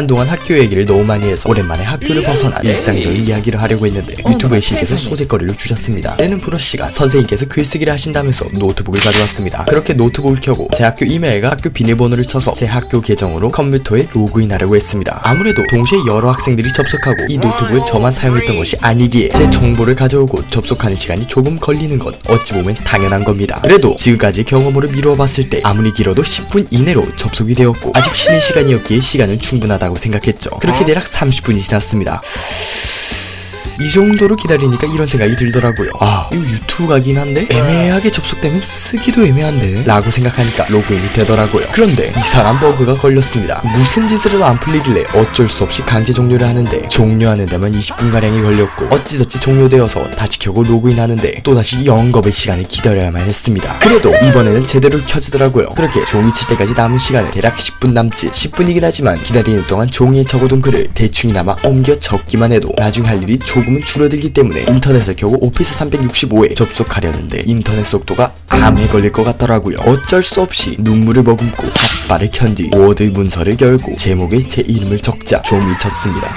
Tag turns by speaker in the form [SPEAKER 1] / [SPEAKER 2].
[SPEAKER 1] 한동안 학교 얘기를 너무 많이 해서 오랜만에 학교를 벗어난 일상적인 이야기를 하려고 했는데 유튜브에 씨께서 소재거리를 주셨습니다. 때는 브러쉬가 선생님께서 글쓰기를 하신다면서 노트북을 가져왔습니다. 그렇게 노트북을 켜고 제 학교 이메일과 학교 비밀번호를 쳐서 제 학교 계정으로 컴퓨터에 로그인하려고 했습니다. 아무래도 동시에 여러 학생들이 접속하고 이 노트북을 저만 사용했던 것이 아니기에 제 정보를 가져오고 접속하는 시간이 조금 걸리는 건 어찌 보면 당연한 겁니다. 그래도 지금까지 경험으로 미루어 봤을 때 아무리 길어도 10분 이내로 접속이 되었고 아직 쉬는 시간이었기에 시간은 충분하다고 생각했죠. 그렇게 대략 30분이 지났습니다. 이 정도로 기다리니까 이런 생각이 들더라고요. 아, 이거 유튜브 가긴 한데 애매하게 접속되면 쓰기도 애매한데 라고 생각하니까 로그인이 되더라고요. 그런데 이상한 버그가 걸렸습니다. 무슨 짓을 해도 안 풀리길래 어쩔 수 없이 강제 종료를 하는데 종료하는 데만 20분가량이 걸렸고 어찌저찌 종료되어서 다시 켜고 로그인하는데 또다시 영겁의 시간을 기다려야만 했습니다. 그래도 이번에는 제대로 켜지더라고요. 그렇게 종이 칠 때까지 남은 시간은 대략 10분 남짓 10분이긴 하지만 기다리는 동안 종이에 적어둔 글을 대충이나마 옮겨 적기만 해도 나중 할 일이 조금 은 줄어들기 때문에 인터넷을 켜고 오피스 365에 접속하려는데 인터넷 속도가 암에 걸릴 것 같더라고요. 어쩔 수 없이 눈물을 머금고 핫바를 켠 뒤 워드 문서를 열고 제목에 제 이름을 적자 종이 쳤습니다.